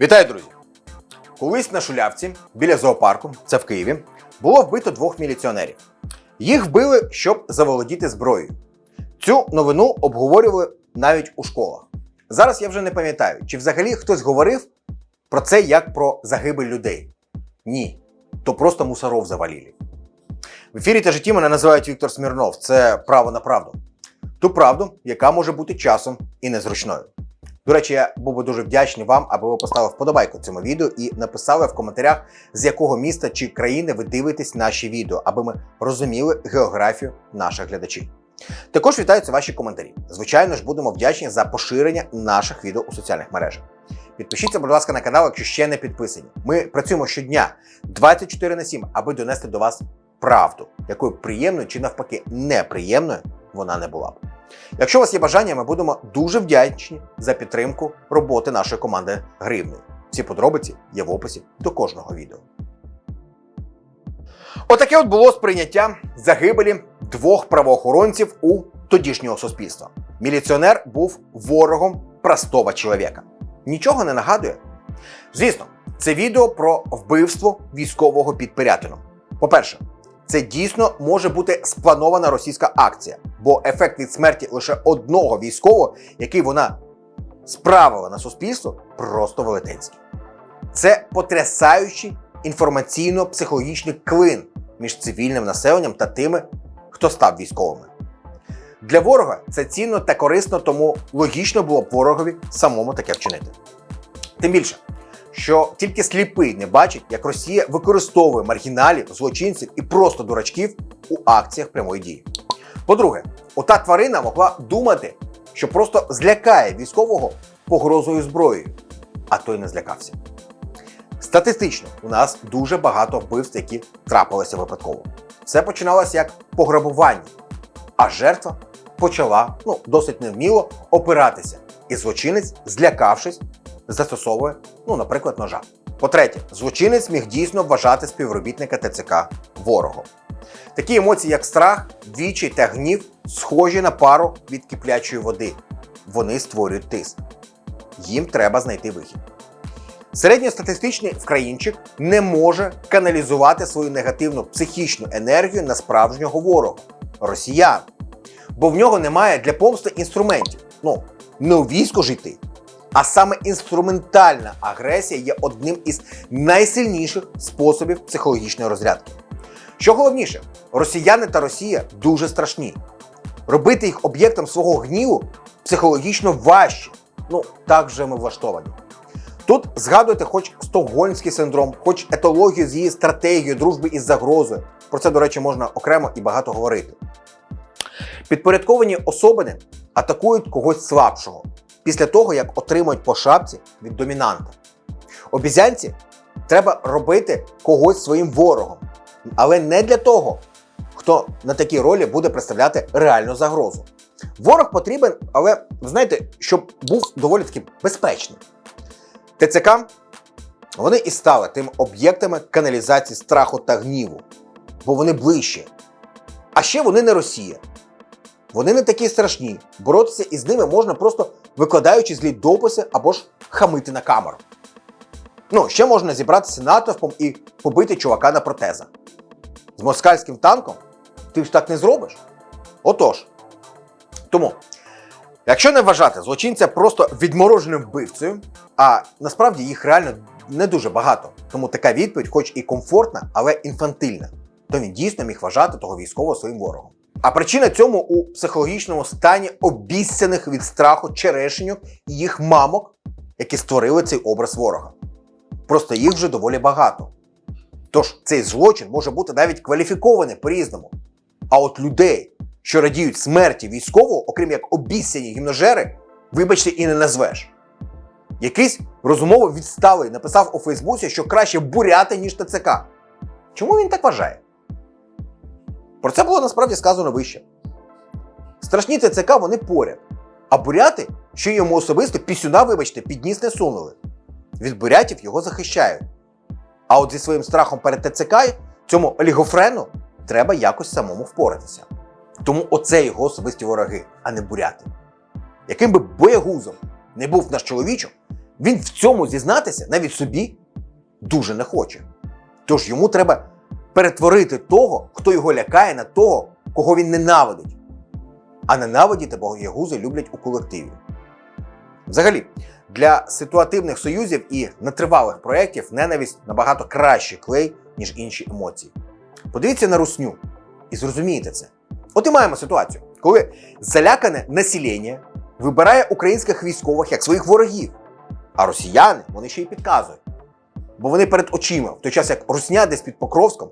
Вітаю, друзі! Колись на Шулявці біля зоопарку, це в Києві, було вбито двох міліціонерів. Їх вбили, щоб заволодіти зброєю. Цю новину обговорювали навіть у школах. Зараз я вже не пам'ятаю, чи взагалі хтось говорив про це як про загибель людей. Ні, то просто мусоров завалили. В ефірі та житті мене називають Віктор Смірнов. Це право на правду. Ту правду, яка може бути часом і незручною. До речі, я був би дуже вдячний вам, аби ви поставили вподобайку цьому відео і написали в коментарях, з якого міста чи країни ви дивитесь наші відео, аби ми розуміли географію наших глядачів. Також вітаються ваші коментарі. Звичайно ж, будемо вдячні за поширення наших відео у соціальних мережах. Підпишіться, будь ласка, на канал, якщо ще не підписані. Ми працюємо щодня 24 на 7, аби донести до вас правду, якою приємною чи навпаки неприємною вона не була б. Якщо у вас є бажання, ми будемо дуже вдячні за підтримку роботи нашої команди гривнею. Всі подробиці є в описі до кожного відео. Отаке от було сприйняття загибелі двох правоохоронців у тодішнього суспільства. Міліціонер був ворогом простого чоловіка. Нічого не нагадує? Звісно, це відео про вбивство військового під. По-перше, це дійсно може бути спланована російська акція, бо ефект від смерті лише одного військового, який вона справила на суспільство, просто велетенський. Це потрясаючий інформаційно-психологічний клин між цивільним населенням та тими, хто став військовими. Для ворога це цінно та корисно, тому логічно було б ворогові самому таке вчинити. Тим більше, що тільки сліпий не бачить, як Росія використовує маргіналів, злочинців і просто дурачків у акціях прямої дії. По-друге, ота тварина могла думати, що просто злякає військового погрозою зброєю, а той не злякався. Статистично, у нас дуже багато вбивств, які трапилися випадково. Все починалося як пограбування, а жертва почала ну, досить невміло опиратися, і злочинець, злякавшись, застосовує, ну, наприклад, ножа. По-третє, злочинець міг дійсно вважати співробітника ТЦК ворогом. Такі емоції, як страх, відчай та гнів, схожі на пару від киплячої води. Вони створюють тиск. Їм треба знайти вихід. Середньостатистичний вкраїнчик не може каналізувати свою негативну психічну енергію на справжнього ворога росіян. Бо в нього немає для помсти інструментів. Ну, не у війську жити. А саме інструментальна агресія є одним із найсильніших способів психологічної розрядки. Що головніше, росіяни та Росія дуже страшні. Робити їх об'єктом свого гніву психологічно важче. Ну, так вже ми влаштовані. Тут згадуйте хоч стокгольмський синдром, хоч етологію з її стратегією дружби із загрозою. Про це, до речі, можна окремо і багато говорити. Підпорядковані особини атакують когось слабшого після того, як отримують по шапці від домінанта. Обізянці треба робити когось своїм ворогом, але не для того, хто на такій ролі буде представляти реальну загрозу. Ворог потрібен, але знаєте, щоб був доволі таки безпечним. ТЦК вони і стали тим об'єктами каналізації страху та гніву, бо вони ближче. А ще вони не Росія. Вони не такі страшні. Боротися із ними можна просто викладаючи злі дописи або ж хамити на камеру. Ну, ще можна зібратися натовпом і побити чувака на протезах. З москальським танком ти ж так не зробиш. Отож. Тому, якщо не вважати злочинця просто відмороженим вбивцею, а насправді їх реально не дуже багато, тому така відповідь, хоч і комфортна, але інфантильна, то він дійсно міг вважати того військового своїм ворогом. А причина цьому у психологічному стані обіцяних від страху черешеньок і їх мамок, які створили цей образ ворога. Просто їх вже доволі багато. Тож цей злочин може бути навіть кваліфікований по-різному. А от людей, що радіють смерті військового, окрім як обіцяні гімножери, вибачте, і не назвеш. Якийсь розумово відсталий написав у Фейсбуці, що краще буряти, ніж ТЦК. Чому він так вважає? Про це було насправді сказано вище. Страшні ТЦК вони поряд. А буряти, що йому особисто пісюна, вибачте, під ніс не сунули. Від бурятів його захищають. А от зі своїм страхом перед ТЦК цьому олігофрену треба якось самому впоратися. Тому оце його особисті вороги, а не буряти. Яким би боягузом не був наш чоловічок, Він в цьому зізнатися навіть собі дуже не хоче. Тож йому треба перетворити того, хто його лякає, на того, кого він ненавидить. А ненавидіти богоягузи люблять у колективі. Взагалі, для ситуативних союзів і нетривалих проєктів ненависть набагато кращий клей, ніж інші емоції. Подивіться на русню і зрозумієте це. От і маємо ситуацію, коли залякане населення вибирає українських військових як своїх ворогів, а росіяни вони ще й підказують. Бо вони перед очима, в той час як русня десь під Покровськом,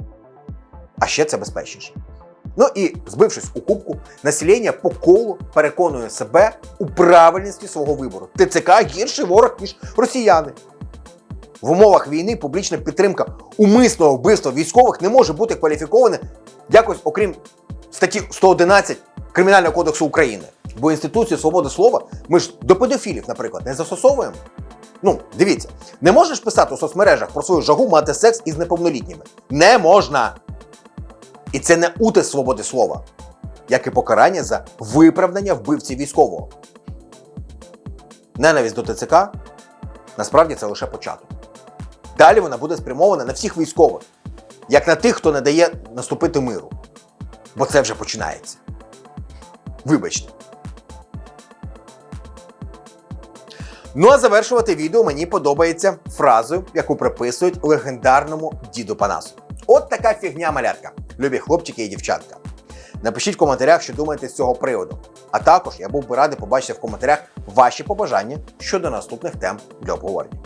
а ще це безпечніше. Ну і збившись у кубку, населення по колу переконує себе у правильності свого вибору. ТЦК гірший ворог, ніж росіяни. В умовах війни публічна підтримка умисного вбивства військових не може бути кваліфікована якось, окрім статті 111 Кримінального кодексу України. Бо інституцію свободи слова ми ж до педофілів, наприклад, не застосовуємо. Ну, дивіться, не можеш писати у соцмережах про свою жагу мати секс із неповнолітніми. Не можна. І це не утис свободи слова, як і покарання за виправдання вбивці військового. Ненависть до ТЦК насправді це лише початок. Далі вона буде спрямована на всіх військових, як на тих, хто не дає наступити миру. Бо це вже починається. Вибачте. Ну а завершувати відео мені подобається фразою, яку приписують легендарному діду Панасу. От така фігня малятка, любі хлопчики і дівчатка. Напишіть в коментарях, що думаєте з цього приводу. А також я був би радий побачити в коментарях ваші побажання щодо наступних тем для обговорення.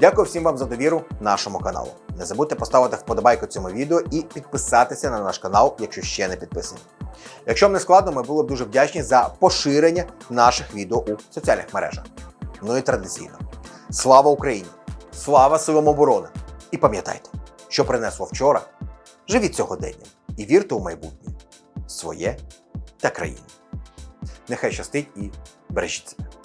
Дякую всім вам за довіру нашому каналу. Не забудьте поставити вподобайку цьому відео і підписатися на наш канал, якщо ще не підписані. Якщо вам не складно, ми були б дуже вдячні за поширення наших відео у соціальних мережах. Ну і традиційно. Слава Україні! Слава силам оборони! І пам'ятайте, що принесло вчора, живіть сьогодення і вірте у майбутнє своє та країну. Нехай щастить і бережіть себе.